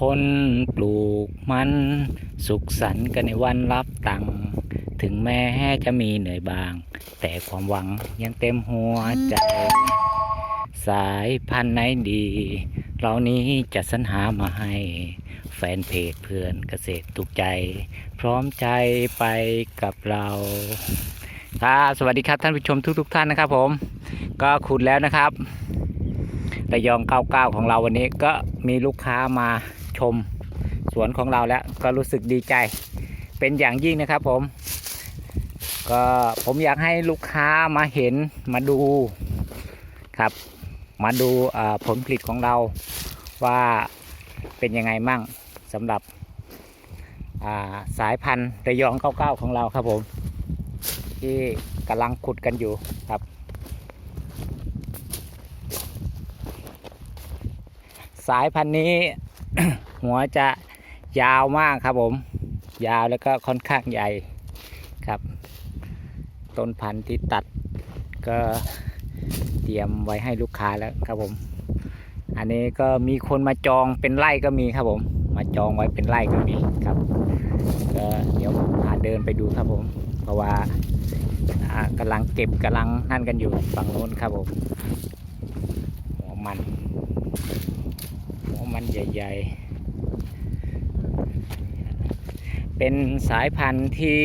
คนปลูกมัน สุขสันต์กันในวันรับตังค์ถึงแม้จะมีเหนื่อยบาง แต่ความหวังยังเต็มหัวใจ สายพันธุ์ไหนดี เรานี้จะสรรหามาให้ แฟนเพจเพื่อนเกษตรตุกใจ พร้อมใจไปกับเราครับสวัสดีครับท่านผู้ชมทุกๆทท่านนะครับ ผม ก็ขุดแล้วนะครับระยอง 99 ของเราวันนี้ก็มีลูกค้ามา มสวนของเราแล้วก็รู้สึกดีใจเป็นอย่างยิ่งนะครับผม ก็ผมอยากให้ลูกค้ามาเห็นมาดูครับ มาดูผลผลิตของเราว่าเป็นยังไงมั่งสำหรับาสายพันธุ์ระยอง99ของเราครับผม ที่กำลังขุดกันอยู่ครับ สายพันธุ์นี้ หัวจะยาวมากครับผม ยาวแล้วก็ค่อนข้างใหญ่ครับ ต้นพันธุ์ที่ตัดก็เตรียมไว้ให้ลูกค้าแล้วครับผม อันนี้ก็มีคนมาจองเป็นไร่ก็มีครับผม มาจองไว้เป็นไร่ก็มีครับก็เดี๋ยวพาเดินไปดูครับผม เพราะว่าอ่ากำลังเก็บกำลังนั่นกันอยู่ฝั่งโน้นครับผมหัวมันหัวมันใหญ่ ๆ เป็นสายพันธุ์ที่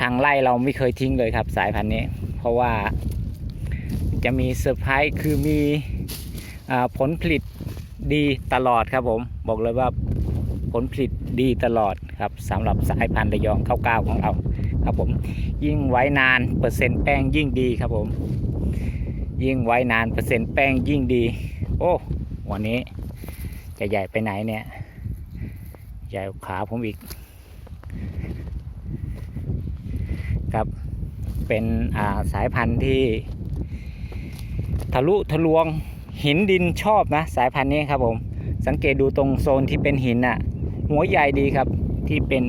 ทางไร่เราไม่เคยทิ้งเลยครับ สายพันธุ์นี้ เพราะว่าจะมีเซอร์ไพรส์คือมีอผลผลิตดีตลอดครับผม บอกเลยว่าผลผลิตดีตลอดครับสำหรับสายพันธุ์ระยอง99ของเราครับผม ยิ่งไว้นานเปอร์เซ็นต์แป้งยิ่งดีครับผม ยิ่งไว้นานเปอร์เซ็นต์แป้งยิ่งดี โอ้วันนี้จะใหญ่ไปไหนเนี่ย ใหญ่ขาผมอีก ครับ เป็นาสายพันธุ์ที่ ทะลุทะลวงหินดินชอบนะ สายพันธุ์นี้ครับผม สังเกตดูตรงโซนที่เป็นหินน่ะ หัวใหญ่ดีครับที่เป็น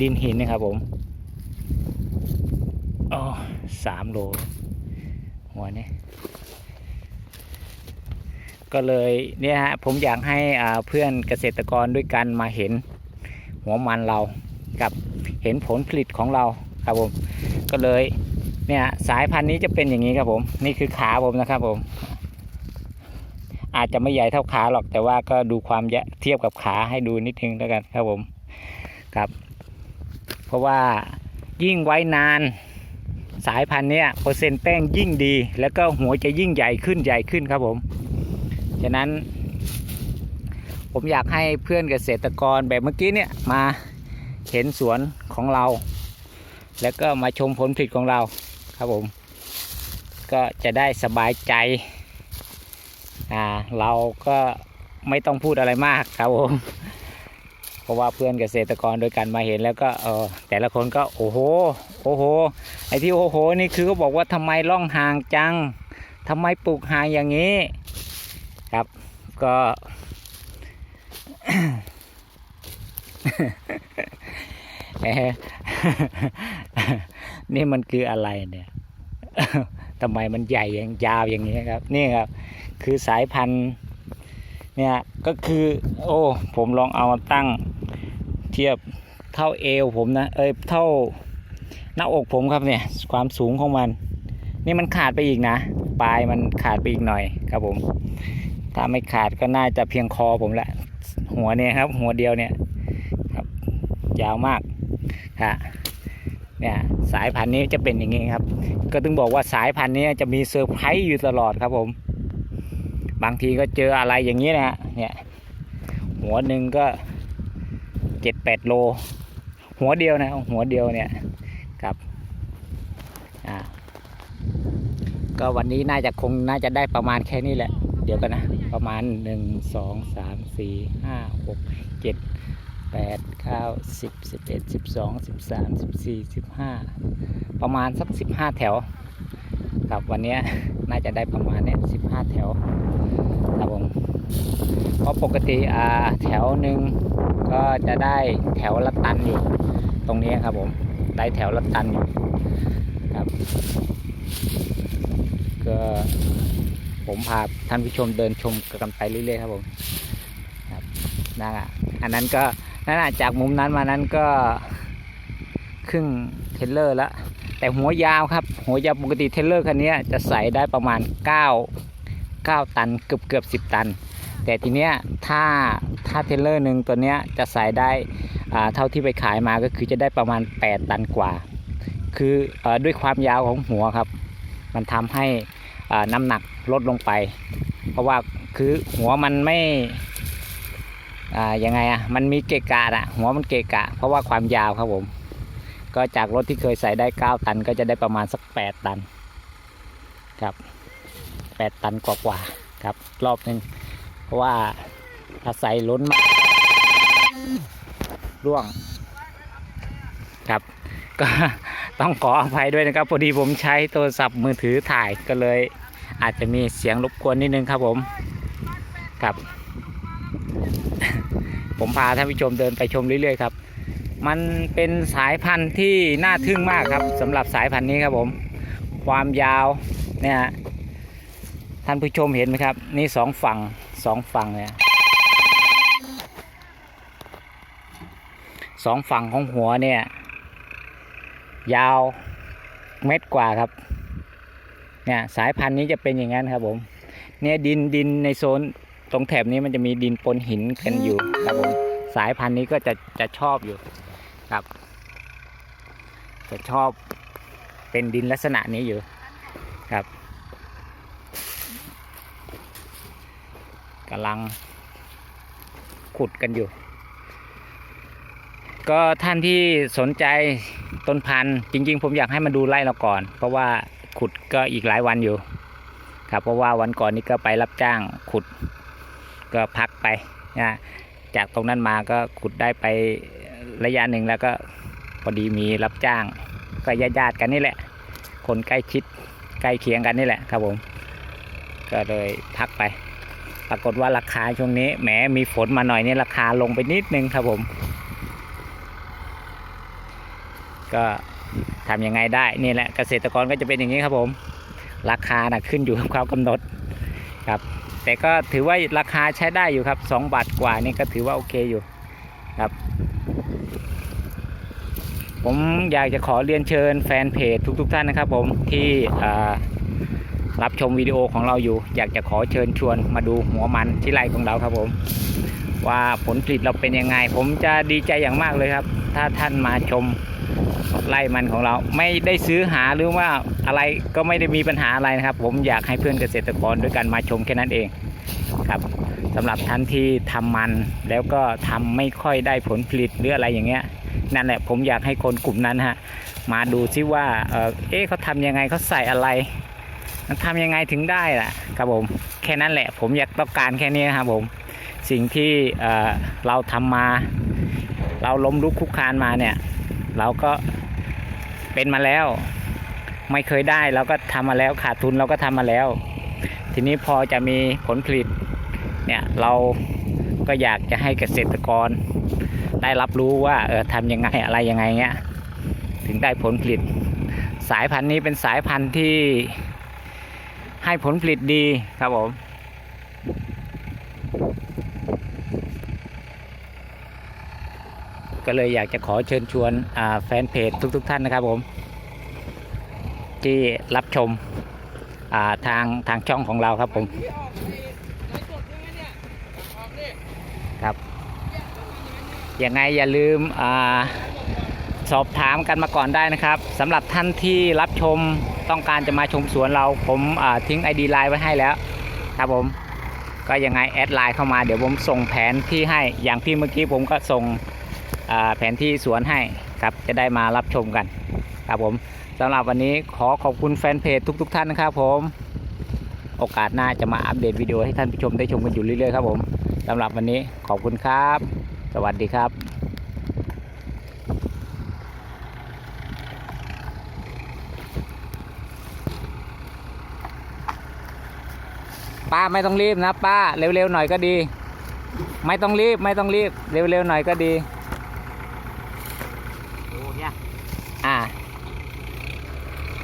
ดินหินนะครับผมอ๋อสามโล หัวนี้ก็เลยเนี่ยฮะผมอยากให้เพื่อนเกษตรกรด้วยกันมาเห็น หัวมันเรากับเห็นผลผลิตของเราครับผม ก็เลยเนี่ยสายพันธุ์นี้จะเป็นอย่างนี้ครับผม นี่คือขาผมนะครับผม อาจจะไม่ใหญ่เท่าขาหรอกแต่ว่าก็ดูความใหญ่เทียบกับขาให้ดูนิดนึงแล้วกันครับผมครับ เพราะว่ายิ่งไว้นานสายพันธุ์เนี้ยเปอร์เซ็นต์แป้งยิ่งดี แล้วก็หัวจะยิ่งใหญ่ขึ้นใหญ่ขึ้นครับผม ฉะนั้น ผมอยากให้เพื่อนเกษตรกรแบบเมื่อกี้เนี่ยมาเห็นสวนของเรา แล้วก็มาชมผลผลิตของเราครับผม ก็จะได้สบายใจอ่าเราก็ไม่ต้องพูดอะไรมากครับผมเพราะว่าเพื่อนเกษตรกรโดยกันมาเห็นแล้วก็เออแต่ละคนก็โอ้โหโอ้โหไอที่โอ้โหนี่คือเขาบอกว่าทำไมล่องห่างจังทำไมปลูกห่างอย่างนี้ ครับก็ นี่มันคืออะไรเนี่ยทำไมมันใหญ่อย่างยาวอย่างนี้ครับ นี่ครับ คือสายพันธุ์เนี่ยก็คือ โอ้ผมลองเอามาตั้ง เทียบเท่าเอวผมนะเอ้ยเท่าหน้าอกผมครับเนี่ย ความสูงของมัน นี่มันขาดไปอีกนะปลายมันขาดไปอีกหน่อยครับผม ถ้าไม่ขาดก็น่าจะเพียงคอผมแหละ หัวเนี่ยครับ หัวเดียวเนี่ยครับ ยาวมากฮะเนี่ยสายพันธุ์นี้จะเป็นอย่างนี้ครับ ก็ถึงบอกว่าสายพันธุ์นี้จะมีเซอร์ไพรส์อยู่ตลอดครับผม บางทีก็เจออะไรอย่างนี้นะฮะเนี่ยหัวหนึ่งก็เจ็ดแปดโล หัวเดียวนะ หัวเดียวเนี่ยครับอ่าก็วันนี้น่าจะคงน่าจะได้ประมาณแค่นี้แหละ เดี๋ยวกันนะ ประมาณหนึ่งสองสามสี่ห้าหกเจ็ดแปดเก้าสิบสิบเอ็ดสิบสองสิบสามสิบสี่สิบห้าประมาณสักสิบห้าแถว ครับวันนี้น่าจะได้ประมาณเนี้ยสิบห้าแถวครับผมเพราะปกติอ่าแถวหนึ่งก็จะได้แถวละตันอยู่ ตรงนี้ครับผมได้แถวละตันอยู่ครับ ก็ ผมพาท่านผู้ชมเดินชมกันไปเรื่อยๆครับผมครับนะอันนั้นก็นั่นน่ะจากมุมนั้นมานั้นก็ครึ่งเทเลอร์แล้วแต่หัวยาวครับ หัวยาวปกติเทเลอร์คันนี้จะใส่ได้ประมาณ 9 9 ตันเกือบเกือบ10 ตัน แต่ทีเนี้ยถ้าถ้าเทเลอร์หนึ่งตัวเนี้ยจะใส่ได้เท่าที่ไปขายมาก็คือจะได้ประมาณ 8 ตันกว่า คืออด้วยความยาวของหัวครับ มันทำให้ น้ำหนักลดลงไป เพราะว่าคือหัวมันไม่ยังไงอะมันมีเกะกะอะหัวมันเกะกะ เพราะว่าความยาวครับผม ก็จากรถที่เคยใส่ได้ 9 ตัน ก็จะได้ประมาณสัก 8 ตันครับ8ตันกว่าๆครับ รอบนึงเพราะว่าถ้าใส่ล้นมากร่วงครับ ก็ต้องขออภัยด้วยนะครับพอดีผมใช้โทรศัพท์มือถือถ่ายก็เลย อาจจะมีเสียงรบกวนนิดนึงครับผมครับ ผมพาท่านผู้ชมเดินไปชมเรื่อยๆครับ มันเป็นสายพันธุ์ที่น่าทึ่งมากครับสำหรับสายพันธุ์นี้ครับผม ความยาวเนี่ยท่านผู้ชมเห็นไหมครับ นี่สองฝั่งสองฝั่งเนี่ยสองฝั่งของหัวเนี่ย ยาวเม็ดกว่าครับ เนี่ยสายพันธุ์นี้จะเป็นอย่างนั้นครับผม เนี่ยดินดินในโซนตรงแถบนี้มันจะมีดินปนหินกันอยู่ครับผม สายพันธุ์นี้ก็จะจะชอบอยู่ครับ จะชอบเป็นดินลักษณะนี้อยู่ครับกำลังขุดกันอยู่ ก็ท่านที่สนใจต้นพันธุ์จริง ๆ ผมอยากให้มาดูไร่เราก่อน เพราะว่า ขุดก็อีกหลายวันอยู่ ครับเพราะว่าวันก่อนนี้ก็ไปรับจ้างขุดก็พักไปนะจากตรงนั้นมาก็ขุดได้ไประยะหนึ่งแล้วก็พอดีมีรับจ้าง ก็ญาติๆกันนี่แหละ คนใกล้ชิดใกล้เคียงกันนี่แหละครับผม ก็เลยพักไป ปรากฏว่าราคาช่วงนี้แหมมีฝนมาหน่อยนี่ราคาลงไปนิดนึงครับผม ก็ ทำยังไงได้นี่แหละเกษตรกรก็จะเป็นอย่างนี้ครับผม ราคานะขึ้นอยู่กับความกำหนดครับแต่ก็ถือว่าราคาใช้ได้อยู่ครับ2บาทกว่านี่ก็ถือว่าโอเคอยู่ครับ ผมอยากจะขอเรียนเชิญแฟนเพจทุกๆท่านนะครับ ผมที่รับชมวิดีโอของเราอยู่ อยากจะขอเชิญชวนมาดูหัวมันที่ไร่ของเราครับผม ว่าผลผลิตเราเป็นยังไง ผมจะดีใจอย่างมากเลยครับ ถ้าท่านมาชม ไร่มันของเราไม่ได้ซื้อหาหรือว่าอะไรก็ไม่ได้มีปัญหาอะไรนะครับ ผมอยากให้เพื่อนเกษตรกรด้วยกันมาชมแค่นั้นเองครับสำหรับท่านที่ทำมันแล้วก็ทำไม่ค่อยได้ผลผลิตหรืออะไรอย่างเงี้ยนั่นแหละผมอยากให้คนกลุ่มนั้นฮะมาดูซิว่าเออเอ๊ะเขาทำยังไงเขาใส่อะไรมันทำยังไงถึงได้ล่ะครับผมแค่นั้นแหละ ผมอยากต้องการแค่นี้นะครับผมสิ่งที่เเราทำมา เราล้มลุกคลุกคลานมาเนี่ย เราก็เป็นมาแล้ว ไม่เคยได้เราก็ทำมาแล้วขาดทุนเราก็ทำมาแล้ว ทีนี้พอจะมีผลผลิตเนี่ยเราก็อยากจะให้เกษตรกร ได้รับรู้ว่าเออทำยังไงอะไรยังไงเงี้ยถึงได้ผลผลิต สายพันธุ์นี้เป็นสายพันธุ์ที่ให้ผลผลิตดีครับผม ก็เลยอยากจะขอเชิญชวนแฟนเพจทุกๆท่านนะครับผมที่รับชมาทางทางช่องของเราครับผมครับยังไงอย่าลืมอสอบถามกันมาก่อนได้นะครับสำหรับท่านที่รับชมต้องการจะมาชมสวนเราผมาทิ้ง ID ไลน์ไว้ให้แล้วครับผมก็ยังไงแอดไลน์เข้ามาเดี๋ยวผมส่งแผนที่ให้อย่างที่เมื่อกี้ผมก็ส่ง แผนที่สวนให้ครับจะได้มารับชมกันครับผมสำหรับวันนี้ขอขอบคุณแฟนเพจทุกๆท่านนะครับผม โอกาสหน้าจะมาอัปเดตวิดีโอให้ท่านผู้ชมได้ชมกันอยู่เรื่อยๆครับผมสำหรับวันนี้ขอบคุณครับ สวัสดีครับป้าไม่ต้องรีบนะป้าเร็วๆหน่อยก็ดี ไม่ต้องรีบไม่ต้องรีบ เร็วๆหน่อยก็ดี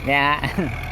โ